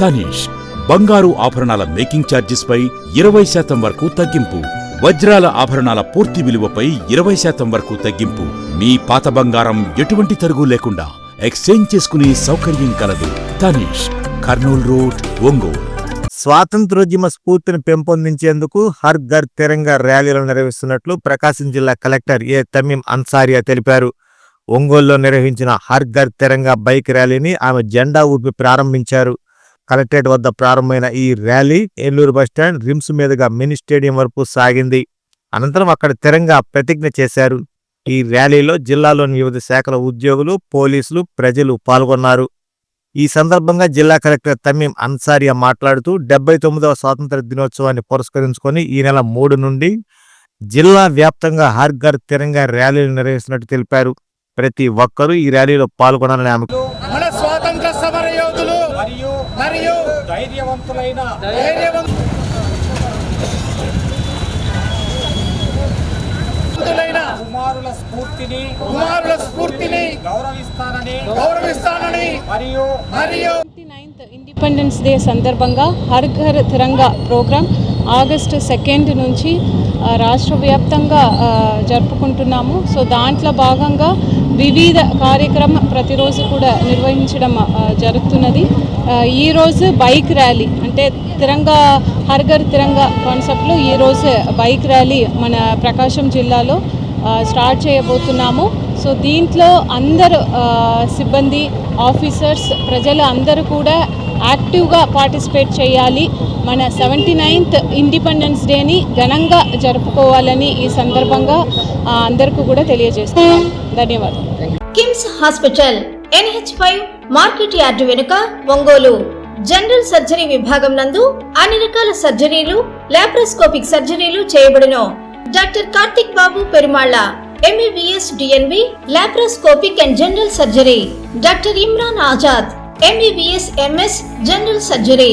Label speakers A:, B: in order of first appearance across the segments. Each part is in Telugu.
A: తనీష్ బంగారు ఆభరణాల మేకింగ్ ఛార్జెస్పై ఇరవై శాతం వరకు తగ్గింపు వజ్రాల ఆభరణాల పూర్తి విలువపై ఇరవై శాతం వరకు తగ్గింపు. మీ పాత బంగారం ఎటువంటి తరుగు లేకుండా ఎక్స్చేంజ్ చేసుకునే సౌకర్యం కలదు. తనీష్ కర్నూల్ రోడ్ ఒంగోలు.
B: స్వాతంత్రోద్యమ స్ఫూర్తిని పెంపొందించేందుకు హర్ ఘర్ తిరంగా ర్యాలీలు నిర్వహిస్తున్నట్లు ప్రకాశం జిల్లా కలెక్టర్ ఏ తమీం అన్సారియా తెలిపారు. ఒంగోలులో నిర్వహించిన హర్ ఘర్ తిరంగా బైక్ ర్యాలీని ఆమె జెండా ఊపి ప్రారంభించారు. కలెక్టరేట్ వద్ద ప్రారంభమైన ఈ rally Eluru bus stand RIMS మీదుగా మినీ స్టేడియం వరకు సాగింది. అనంతరం అక్కడ తిరంగా ప్రతిజ్ఞ చేశారు. ఈ ర్యాలీలో జిల్లాలోని వివిధ శాఖల ఉద్యోగులు పోలీసులు ప్రజలు పాల్గొన్నారు. ఈ సందర్భంగా జిల్లా కలెక్టర్ తమీం అన్సారియా మాట్లాడుతూ డెబ్బై తొమ్మిదవ స్వాతంత్ర దినోత్సవాన్ని పురస్కరించుకొని ఈ నెల మూడు నుండి జిల్లా వ్యాప్తంగా హార్గర్ తిరంగా ర్యాలీలు నిర్వహిస్తున్నట్టు తెలిపారు. ప్రతి ఒక్కరూ ఈ ర్యాలీలో పాల్గొనాలని ఆమె
C: మన స్వాతంత్ర సమర యోధులు
D: మరియు
C: మరియు
D: కుమారుల స్ఫూర్తిని
C: కుమారుల స్ఫూర్తిని
D: గౌరవిస్తానని
C: గౌరవిస్తానని
D: మరియు
C: మరియు
E: ఇండిపెండెన్స్ డే సందర్భంగా Har Ghar Tiranga programme August second నుంచి ఆ, రాష్ట్ర వ్యాప్తంగా జరుపుకుంటున్నాము. సో దాంట్లో భాగంగా వివిధ కార్యక్రమం ప్రతిరోజు కూడా నిర్వహించడం జరుగుతున్నది. ఈరోజు బైక్ ర్యాలీ అంటే తిరంగా హర్గర్ తిరంగా కాన్సెప్ట్లో ఈరోజు బైక్ ర్యాలీ మన ప్రకాశం జిల్లాలో స్టార్ట్ చేయబోతున్నాము. సో దీంట్లో అందరు సిబ్బంది ఆఫీసర్స్ ప్రజలు అందరూ కూడా యాక్టివ్గా పార్టిసిపేట్ చేయాలి. మన సెవెంటీ నైన్త్ ఇండిపెండెన్స్ డేని ఘనంగా జరుపుకోవాలని ఈ సందర్భంగా అందరికీ కూడా తెలియజేస్తున్నాం. ధన్యవాదాలు.
F: KIMS hospital NH five market yard వెనుక ఒంగోలు. జనరల్ సర్జరీ విభాగం నందు అన్ని రకాల సర్జరీలు లాప్రోస్కోపిక్ సర్జరీలు చేయబడును. Doctor Karthik Babu Perumalla MBBS DNB laparoscopic and general surgery. Doctor Imran Azad MBBS MS general surgery.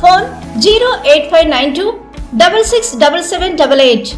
F: phone 08592 double six double seven double eight.